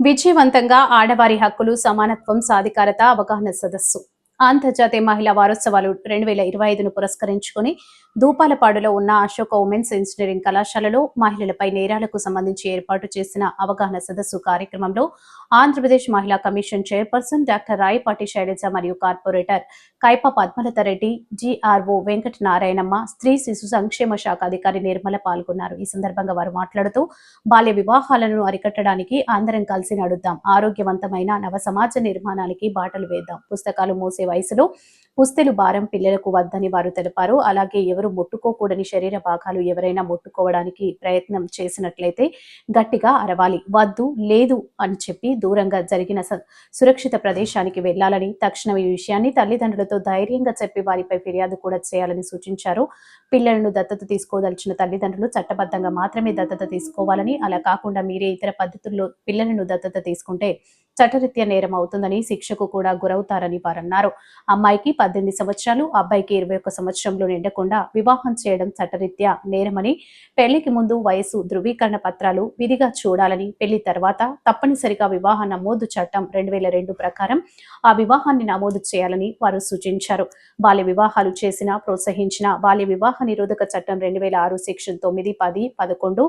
విజయవంతంగా ఆడవారి హక్కులు సమానత్వం సాధికారత అవగాహన సదస్సు. అంతర్జాతీయ మహిళా వారోత్సవాలు రెండు వేల ఇరవై ఐదును పురస్కరించుకుని దూపాలపాడులో ఉన్న అశోక ఉమెన్స్ ఇంజనీరింగ్ కళాశాలలో మహిళలపై నేరాలకు సంబంధించి ఏర్పాటు చేసిన అవగాహన సదస్సు కార్యక్రమంలో ఆంధ్రప్రదేశ్ మహిళా commission chairperson doctor Rayapati Sailaja మరియు కార్పొరేటర్ కైప పద్మలత రెడ్డి జిఆర్ఓ వెంకట నారాయణమ్మ స్త్రీ శిశు సంక్షేమ శాఖ అధికారి నిర్మల పాల్గొన్నారు. ఈ సందర్భంగా వారు మాట్లాడుతూ బాల్య వివాహాలను అరికట్టడానికి అందరం కలిసి నడుద్దాం ఆరోగ్యవంతమైన నవ సమాజ నిర్మాణానికి బాటలు వేద్దాం పుస్తకాలు మోసే వయసులో పుస్తెలు భారం పిల్లలకు వద్దని వారు తెలిపారు. అలాగే ఎవరు ముట్టుకోకూడని శరీర భాగాలు ఎవరైనా ముట్టుకోవడానికి ప్రయత్నం చేసినట్లయితే గట్టిగా అరవాలి. వద్దు లేదు అని చెప్పి దూరంగా జరిగిన స- సురక్షిత ప్రదేశానికి వెళ్ళాలని తక్షణం ఈ విషయాన్ని తల్లిదండ్రులతో ధైర్యంగా చెప్పి వారిపై ఫిర్యాదు కూడా చేయాలని సూచించారు. పిల్లలను దత్తత తీసుకోదలిచిన తల్లిదండ్రులు చట్టబద్ధంగా మాత్రమే దత్తత తీసుకోవాలని అలా కాకుండా మీరే ఇతర పద్ధతుల్లో పిల్లలను దత్తత తీసుకుంటే చట్టరీత్యా నేరం అవుతుందని శిక్షకు కూడా గురవుతారని వారన్నారు. అమ్మాయికి పద్దెనిమిది సంవత్సరాలు అబ్బాయికి ఇరవై ఒక్క సంవత్సరంలో నిండకుండా వివాహం చేయడం చట్టరీత్యా నేరమని పెళ్ళికి ముందు వయసు ధృవీకరణ పత్రాలు విధిగా చూడాలని పెళ్ళి తర్వాత తప్పనిసరిగా వివాహ నమోదు చట్టం రెండు వేల రెండు ప్రకారం ఆ వివాహాన్ని నమోదు చేయాలని వారు సూచించారు. బాల్య వివాహాలు చేసిన ప్రోత్సహించిన బాల్య వివాహ నిరోధక చట్టం రెండు వేల ఆరు సెక్షన్ తొమ్మిది పది పదకొండు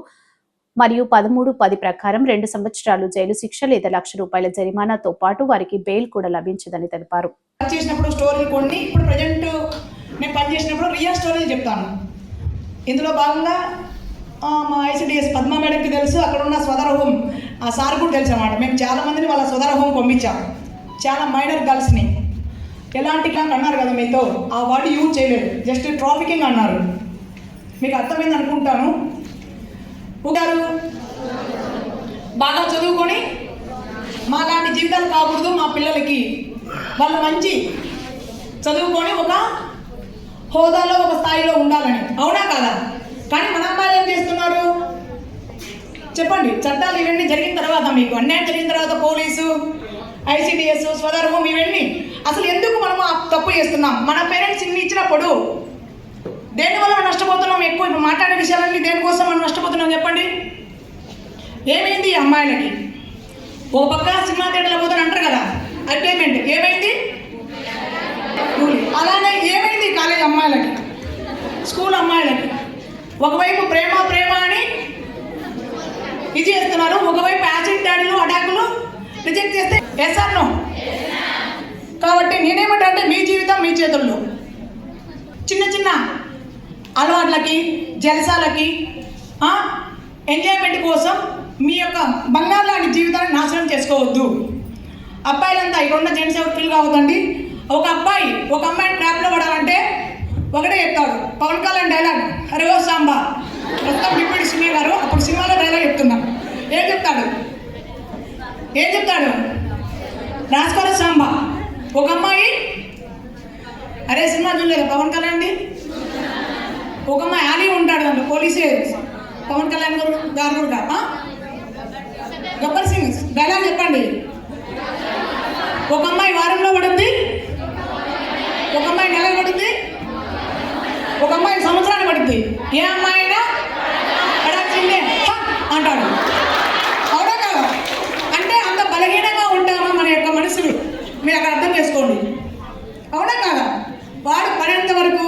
మరియు పదమూడు పది ప్రకారం రెండు సంవత్సరాలు జైలు శిక్ష లేదా లక్ష రూపాయల జరిమానాతో పాటు వారికి బెయిల్ కూడా లభించదని తెలిపారు. చేసినప్పుడు స్టోరీలు కొన్ని ఇప్పుడు ప్రజెంట్ నేను పని చేసినప్పుడు రియల్ స్టోరీలు చెప్తాను. ఇందులో భాగంగా మా ఐసిడిఎస్ పద్మా మేడంకి తెలుసు అక్కడ ఉన్న స్వదర హోమ్ ఆ సార్ కూడా తెలుసు అనమాట మేము చాలా మందిని వాళ్ళ స్వదర హోమ్ పంపించాం. చాలా మైనర్ గర్ల్స్ని ఎలాంటి క్లాంక్ అన్నారు కదా మీతో? ఆ వర్డ్ యూజ్ చేయలేదు. జస్ట్ ట్రాఫికింగ్ అన్నారు. మీకు అర్థమైంది అనుకుంటాను. ఉంటారు బాగా చదువుకొని మాలాంటి జీవితాలు కాకూడదు మా పిల్లలకి. వాళ్ళు మంచి చదువుకొని ఒక హోదాలో ఒక స్థాయిలో ఉండాలని. అవునా కాదా? కానీ మన అమ్మాయిలు ఏం చేస్తున్నారు? చెప్పండి చట్టాలు ఇవన్నీ జరిగిన తర్వాత మీకు అన్యాయం జరిగిన తర్వాత పోలీసు ఐసిడిఎస్ స్వధర్మం ఇవన్నీ. అసలు ఎందుకు మనము తప్పు చేస్తున్నాం? మన పేరెంట్స్ ఇన్ని ఇచ్చినప్పుడు దేనివల్ల మనం నష్టపోతున్నాం? ఎక్కువ ఇప్పుడు మాట్లాడే విషయాలన్నీ దేనికోసం మనం నష్టపోతున్నాం చెప్పండి? ఏమైంది ఈ అమ్మాయిలకి? ఓ పక్క సినిమా థియేటర్లో పోతాను అంటారు కదా ఎంటర్టైన్మెంట్ ఏమైంది? అలానే ఏమైంది కాలేజ్ అమ్మాయిలకి? స్కూల్ అమ్మాయిలకి. ఒకవైపు ప్రేమ ప్రేమ అని ఇది చేస్తున్నారు. ఒకవైపు యాసిడ్ దాడులు అటాకులు రిజెక్ట్ చేస్తే ఎస్ నో కాబట్టి నేనేమంటా అంటే మీ జీవితం మీ చేతుల్లో. చిన్న చిన్న అలవాట్లకి జలసాలకి ఎంజాయ్మెంట్ కోసం మీ యొక్క బంగారు లాంటి జీవితాన్ని నాశనం చేసుకోవద్దు. అబ్బాయిలంతా ఇక్కడున్న జెంట్స్ ఎవరు ఫీల్ కావద్దండి? ఒక అబ్బాయి ఒక అమ్మాయిని ట్రాప్లో పడాలంటే ఒకటే చెప్తాడు. పవన్ కళ్యాణ్ డైలాగ్ అరే ఓ సాంబా. ప్రస్తుతం డిప్యూటీ సినిమా గారు అప్పుడు సినిమాలో డైలాగ్ చెప్తున్నాం. ఏం చెప్తాడు? ఏం చెప్తాడు? రాసుకోర సాంబా. ఒక అమ్మాయి అరే సినిమా చూడలేదు పవన్ కళ్యాణ్ది? ఒక అమ్మాయి ఉంటాడు దాంట్లో పోలీసే పవన్ కళ్యాణ్ గారు గారు కూడా. గొప్పర్ గబ్బర్ సింగ్ డైలాగ్ చెప్పండి. ఒక అమ్మాయి వారంలో పడుద్ది ఒక అమ్మాయి నెల పడుద్ది ఒక అమ్మాయి సంవత్సరాన్ని పడుద్ది ఏ అమ్మాయి అయినా? పడాల్సిందే. అంటాడు అవునా కదా అంటే అంత బలహీనంగా ఉంటామా మన యొక్క మనసులు మీరు అక్కడ అర్థం చేసుకోండి అవునా కాదా వాడు పడేంత వరకు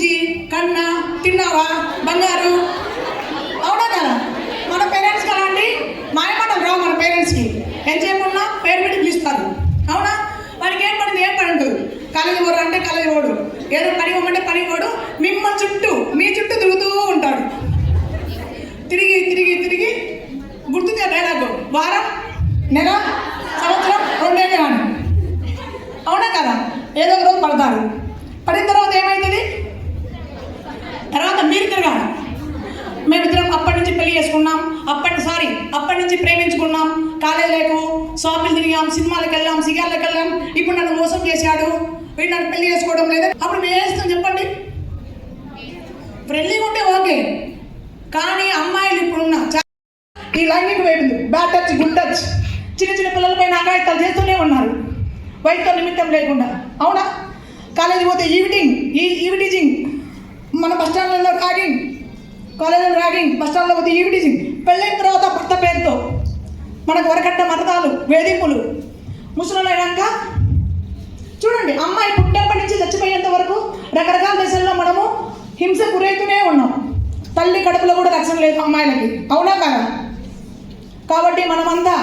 బుజ్జి కన్న తిన్నావా? బంగారు. అవునా? కదా మన పేరెంట్స్కి అలాంటి మాయమాటలు రావు మన పేరెంట్స్కి ఏం ఉన్నా పేరు పెట్టి పిలుస్తారు. అవునా? వాడికి ఏం పడింది? ఏం పడదు కలది ఓడు అంటే కలది ఓడు. ఏదో పని ఇవ్వమంటే పని ఇవ్వడు మిమ్మల్ని చుట్టూ మీ చుట్టూ తిరుగుతూ ఉంటాడు. తిరిగి తిరిగి తిరిగి గుర్తుంది డైలాగ్ వారం నెల సంవత్సరం రెండేళ్ళు కానీ అవునా కదా? ఏదో ఒక రోజు పడతారు పడిన తర్వాత ఏమవుతుంది తర్వాత మీరు తిరగాలి మేమిద్దరం అప్పటి నుంచి పెళ్ళి చేసుకున్నాం. అప్పటి సారీ అప్పటి నుంచి ప్రేమించుకున్నాం. కాలేజీలకు షాపులు తిరిగాం సినిమాలకు వెళ్ళాం సిగార్లకు వెళ్ళాం. ఇప్పుడు నన్ను మోసం చేశాడు. వీడు నన్ను పెళ్ళి చేసుకోవడం లేదు. అప్పుడు మేము చేస్తాం చెప్పండి? ఫ్రెండ్లీగా ఉంటే ఓకే. కానీ అమ్మాయిలు ఇప్పుడున్న ఈ లైంగిక వేడింది బ్యాడ్ టచ్ గుడ్ టచ్ చిన్న చిన్న పిల్లలపైన నాగాయత్తాలు చేస్తూనే ఉన్నారు. వయసుతో నిమిత్తం లేకుండా. అవునా? కాలేజీ పోతే ఈవిటింగ్ ఈ ఈవిటీజింగ్ మన బస్ స్టాండ్లలో కాలేజీలో ర్యాగింగ్ బస్ స్టాండ్లో పోతే ఈవిటీజింగ్ పెళ్ళైన తర్వాత భర్త పేరుతో మనకు వరకట్ట అవమానాలు వేధింపులు ముసలినాక చూడండి అమ్మాయి పుట్టినప్పటి నుంచి చచ్చిపోయేంత వరకు రకరకాల దశల్లో మనము హింస గురవుతూనే ఉన్నాం. తల్లి కడుపులో కూడా రక్షణ లేదు అమ్మాయిలకి. అవునా కదా? కాబట్టి మనమంతా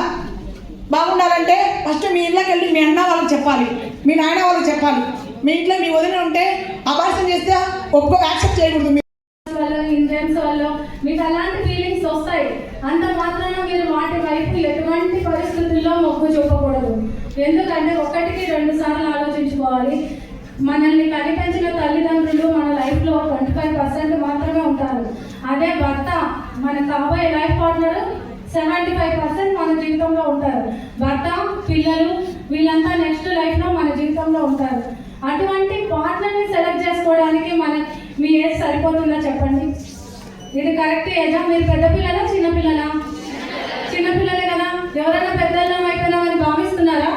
బాగుండాలంటే ఫస్ట్ మీ ఇళ్ళకి వెళ్ళి మీ అన్న వాళ్ళకి చెప్పాలి. మీ నాయన వాళ్ళకి చెప్పాలి. మీ ఇంట్లో మీ వదిన ఉంటే అభాసం చేస్తే ఒక్కో యాక్షన్ ఇంజన్స్ వల్ల మీకు అలాంటి ఫీలింగ్స్ వస్తాయి. అంత మాత్రాన మీరు వాటి వైపు ఎటువంటి పరిస్థితుల్లో మొగ్గు చూపకూడదు. ఎందుకంటే ఒకటికి రెండు సార్లు ఆలోచించుకోవాలి. మనల్ని కనిపించిన తల్లిదండ్రులు మన లైఫ్లో ట్వంటీ ఫైవ్ పర్సెంట్ మాత్రమే ఉంటారు. అదే భర్త మన కాబోయే life partner seventy five percent మన జీవితంలో ఉంటారు. భర్త పిల్లలు వీళ్ళంతా నెక్స్ట్ లైఫ్లో మన జీవితంలో ఉంటారు. అటువంటి పార్ట్నర్ని సెలెక్ట్ చేసుకోవడానికి మన మీ ఏజ్ సరిపోతుందా చెప్పండి? ఇది కరెక్ట్ ఏజా మీరు పెద్ద పిల్లలా చిన్న పిల్లలా? చిన్న పిల్లలే కదా. ఎవరైనా పెద్దలం అయిపోయినామని భావిస్తున్నారా?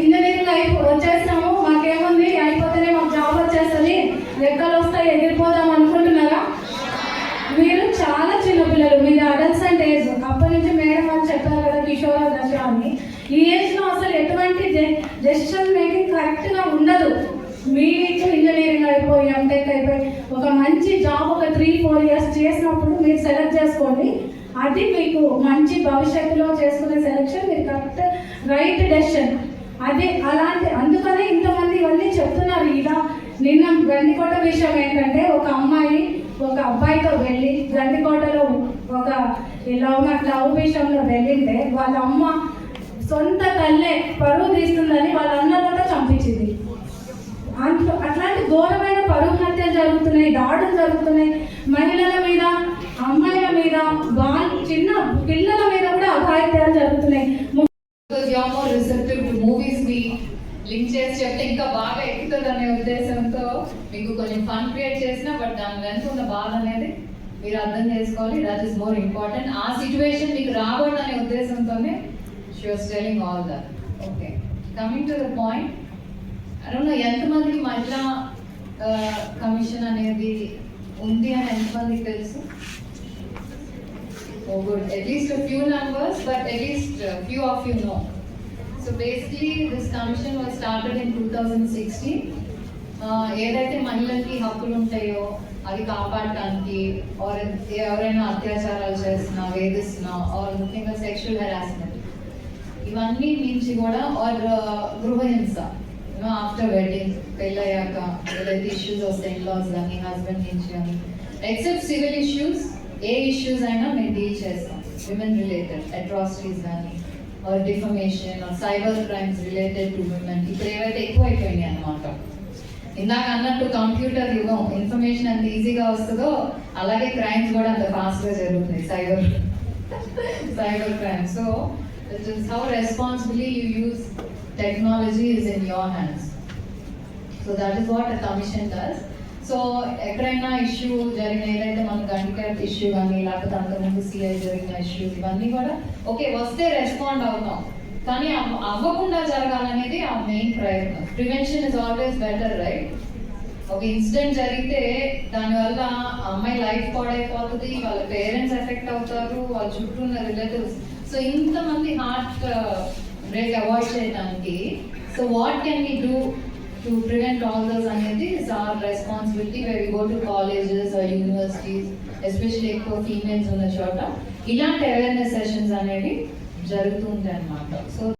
ఇంజనీరింగ్ అయిపో వచ్చేస్తాము మాకేముంది? అయిపోతేనే మాకు జాబ్ వచ్చేస్తుంది. లెక్కలు వస్తాయి ఎగిరిపోదాం అనుకుంటున్నారా? మీరు చాలా చిన్న పిల్లలు. మీది అండ్ ఏజ్ అప్పటి నుంచి మేడం అని చెప్పారు కదా కిషోర్ దశ అని ఈ ఏజ్లో అసలు ఎటువంటి డెసిషన్ మేకింగ్ కరెక్ట్గా ఉండదు. మీకు ఇంజనీరింగ్ అయిపోయి ఎంటెక్ అయిపోయి ఒక మంచి జాబ్ ఒక త్రీ ఫోర్ ఇయర్స్ చేసినప్పుడు మీరు సెలెక్ట్ చేసుకోండి. అది మీకు మంచి భవిష్యత్తులో చేసుకునే సెలెక్షన్ మీరు కరెక్ట్ రైట్ డెసిషన్ అది అలాంటి అందుకనే ఇంతమంది ఇవన్నీ చెప్తున్నారు ఇలా. నిన్న గండికోట విషయం ఏంటంటే ఒక అమ్మాయి ఒక అబ్బాయితో వెళ్ళి గండికోటలో ఒక లవ్ లవ్ విషయంలో వెళ్ళింటే వాళ్ళ అమ్మ సొంత తల్లే పరువు తీస్తుందని వాళ్ళ అన్నలతో చంపించింది. అంత అట్లాంటి ఘోరమైన పరువు హత్యలు జరుగుతున్నాయి దాడులు జరుగుతున్నాయి. మహిళల మీద అమ్మాయిల మీద వాళ్ళ చిన్న పిల్లల మీద కూడా అఘాయిత్యాలు జరుగుతున్నాయి. రిసెప్టివ్ టు మూవీస్ని లింక్ చేసి చెప్తే ఇంకా బాగా ఎక్కుతుంది అనే ఉద్దేశంతో మీకు కొంచెం ఫన్ క్రియేట్ చేసిన బట్ దాని వెనుక ఉన్న బాధ అనేది మీరు అర్థం చేసుకోవాలి. దట్ ఈస్ మోర్ ఇంపార్టెంట్ ఆ సిచ్యువేషన్ మీకు రాకూడదు అనే ఉద్దేశంతోనే she was telling all that okay coming to the point Aruna ఎంతమంది మహిళా కమిషన్ అనేది ఉంది అని ఎంతమందికి తెలుసు oh, oh good At few a but numbers, few of you know so of you know. So basically, this commission was started in 2016. Uh, ఏదైతే మహిళలకి హక్కులు ఉంటాయో అవి కాపాడటానికి ఆర్ ఎవరైనా అత్యాచారాలు చేస్తున్నా వేధిస్తున్నా ఆర్ ముఖ్యంగా సెక్షువల్ హెరాస్మెంట్ ఇవన్నీ మించి కూడా ఆర్ గృహహింస నో ఆఫ్టర్ వెడ్డింగ్ పెళ్ళయ్యాక ఏదైతే ఇష్యూస్ వస్తాయి ఇన్లాస్ కానీ హస్బెండ్ నుంచి కానీ. ఎక్సెప్ట్ సివిల్ ఇష్యూస్ ఏ ఇష్యూస్ అయినా మేము డీల్ చేస్తాం. విమెన్ రిలేటెడ్ అట్రాసిటీస్ కానీ or defamation or cyber crimes related to women ఇప్పుడు ఏవైతే ఎక్కువ అయిపోయినాయి అనమాట ఇందాక అన్నట్టు కంప్యూటర్ యుగం ఇన్ఫర్మేషన్ ఎంత ఈజీగా వస్తుందో అలాగే క్రైమ్స్ కూడా అంత ఫాస్ట్గా జరుగుతున్నాయి cyber cyber crime so how responsibly you use technology is in your hands so that is what is what so ఎక్కడైనా ఇష్యూ జరిగిన ఏదైతే మన గంటకర్ ఇష్యూ కానీ లేకపోతే అంతకుముందు సిఐ జరిగిన ఇష్యూ ఇవన్నీ కూడా ఓకే వస్తే రెస్పాండ్ అవుతాం. కానీ అవ్వకుండా జరగాలనేది ఆ మెయిన్ ప్రయత్నం. Prevention is always better right ఒక ఇన్సిడెంట్ జరిగితే దానివల్ల అమ్మాయి లైఫ్ పాడైపోతుంది వాళ్ళ పేరెంట్స్ ఎఫెక్ట్ అవుతారు వాళ్ళ చుట్టూ ఉన్న రిలేటివ్స్ సో ఇంతమంది హార్ట్ బ్రేక్ అవాయిడ్ చేయడానికి so what can we do to prevent all those అనేది is our responsibility we go to colleges universities especially ఎక్కువ ఫీమేల్స్ ఉన్న చోట. ఇలాంటి అవేర్నెస్ సెషన్స్ అనేవి జరుగుతుంటాయి అన్నమాట సో